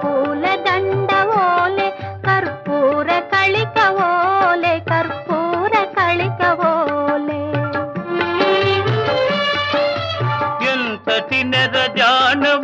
పూల దండ ఓలే కర్పూర కళిక ఓలే కర్పూర కళిక ఓలే ఎంతటి నెర జానవ